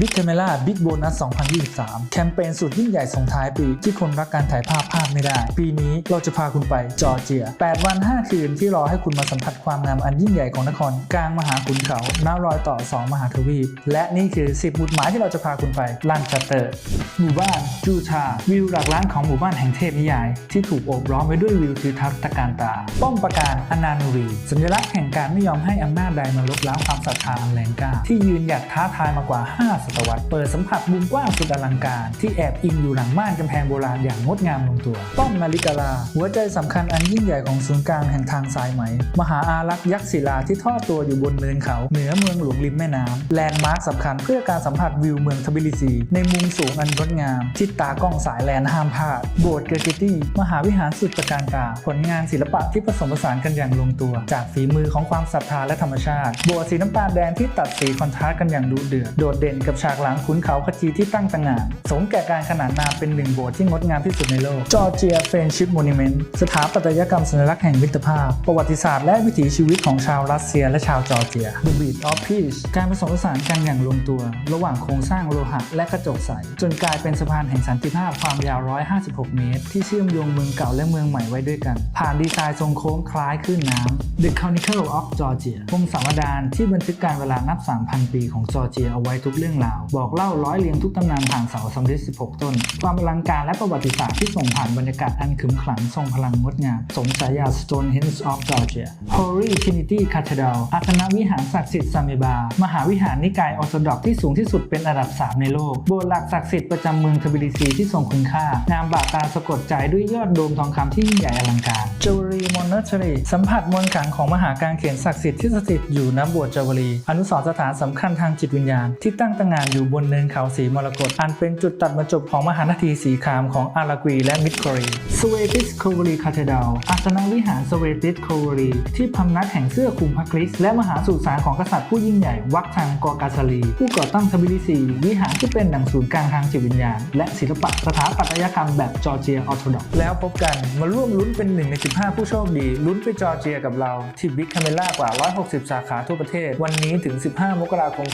Big Camera Big Bonus 2023 แคมเปญสุดยิ่งใหญ่ส่งท้ายปีที่คนรักการถ่ายภาพพลาดไม่ได้ ปีนี้เราจะพาคุณไปจอร์เจีย 8 วัน 5 คืนที่รอให้คุณมาสัมผัสความงามอันยิ่งใหญ่ของนคร กลางมหาขุนเขาน้ารอยต่อ 2 มหาทวีป และนี่คือ 10หมุดหมายที่เราจะพาคุณไปลันชัตเตอร์ หมู่บ้านจูชา วิวหลักล้านของหมู่บ้านแห่งเทพนิยาย ที่ถูกโอบล้อมไว้ด้วยวิวทิวทัศน์ตะการตา ป้อมปราการอนานุรี สัญลักษณ์แห่งการไม่ยอมให้อำนาจใดมาลบล้างความศรัทธาอันแรงกล้าที่ยืนหยัดท้าทายมากว่า 5ศตวรรษเปิดสัมผัสมุมกว้างสุดอลังการที่แอบอิงอยู่หลังม่านกำแพงโบราณอย่างงดงามลงตัว ป้อมนาฬิกาลา หัวใจสำคัญอันยิ่งใหญ่ของศูนย์กลางแห่งทางสายไหม มหาอารักษ์ยักษ์ศิลาที่ทอดตัวอยู่บนเนินเขา เหนือเมืองหลวงริมแม่น้ำแลนด์มาร์คสำคัญเพื่อการสัมผัสวิวเมืองทบิลิซี ในมุมสูงอันงดงามที่ตากล้องสายแลนห้ามพลาดโบสถ์เกอร์เกตี้มหาวิหารสุดตระการตาผลงานศิลปะที่ผสมผสานกันอย่างลงตัว จากฝีมือของความศรัทธาและธรรมชาติโบสถ์สีน้ำตาลแดงที่ตัดสีคอนทราสต์กันอย่างดุเดือดโดดเด่นกับฉากหลังขุนเขาขจีที่ตั้งตระหง่านสมแก่การขนานนามเป็นหนึ่งโบสถ์ที่งดงามที่สุดในโลกจอร์เจียเฟรนชิพมนิเมนต์สถาปัตยกรรมสัญลักษณ์แห่งมิตรภาพ ประวัติศาสตร์และวิถีชีวิตของชาวรัสเซียและชาวจอร์เจีย The Beat of Peace การผสมผสานกันอย่างลงตัว ระหว่างโครงสร้างโลหะและกระจกใส จนกลายเป็นสะพานแห่งสันติภาพความยาว 156 เมตร ที่เชื่อมโยงเมืองเก่าและเมืองใหม่ไว้ด้วยกัน ผ่านดีไซน์ทรงโค้งคล้ายคลื่นน้ำ The Chronicle of Georgia พงศาวดารที่บันทึกการเวลานับ 3,000 ปีของจอร์เจียเอาไว้ทุกเรื่องราว บอกเล่าร้อยเรียงทุกตำนานผ่านเสาสำริด16 ต้น ความอลังการและประวัติศาสตร์ที่ส่งผ่านบรรยากาศอันขึมขลังทรงพลังงดงามสมฉายา Stonehenge of Georgia Holy Trinity Cathedral อาคณวิหารศักดิ์สิทธิ์ซาเมบา มหาวิหารนิกายออร์โธดอกที่สูงที่สุดเป็นอันดับ 3 ในโลก โบสถ์หลักศักดิ์สิทธิ์ประจำเมืองทบิลิซีที่ทรงคุณค่า งามบาดตาสะกดใจด้วยยอดโดมทองคำที่ยิ่งใหญ่อลังการ Jewelry Monastery สัมผัสมวลขังของมหาการเขียนศักดิ์สิทธิ์ที่สถิตอยู่ณโบสถ์เจวลีอนุสรสถานสำคัญทางจิตวิญญาณที่ตั้งตระหงานอยู่บนเนินเขาสีมรกตอันเป็นจุดตัดบรรจบของมหานาทีสีคามของอารากีและมิดโครีสเวติสโคเวรีคาเทด a ลอาสนะวิหารสเวติสโคเวรีที่พำนักแห่งเสื้อคลุมพระคริสต์และมหาสุสานของกษัตริย์ผู้ยิ่งใหญ่วักทังกอกาซาลี ผู้ก่อตั้งทบิลิซีวิหารที่เป็นหนังศูนย์กลางทางจิตวิญญาณ และศิลปะสถาปัตยกรรมแบบจอร์เจียออร์โธดอกแล้วพบกันมาร่วมลุ้นเป็นหนึ่งใน 15 ผู้โชคดี ลุ้นไปจอร์เจียกับเรา ที่บิ๊กคาเมล่ากว่า 160 สาขาทั่วประเทศ วันนี้ถึง 15 มกราคม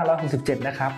2567นะครับ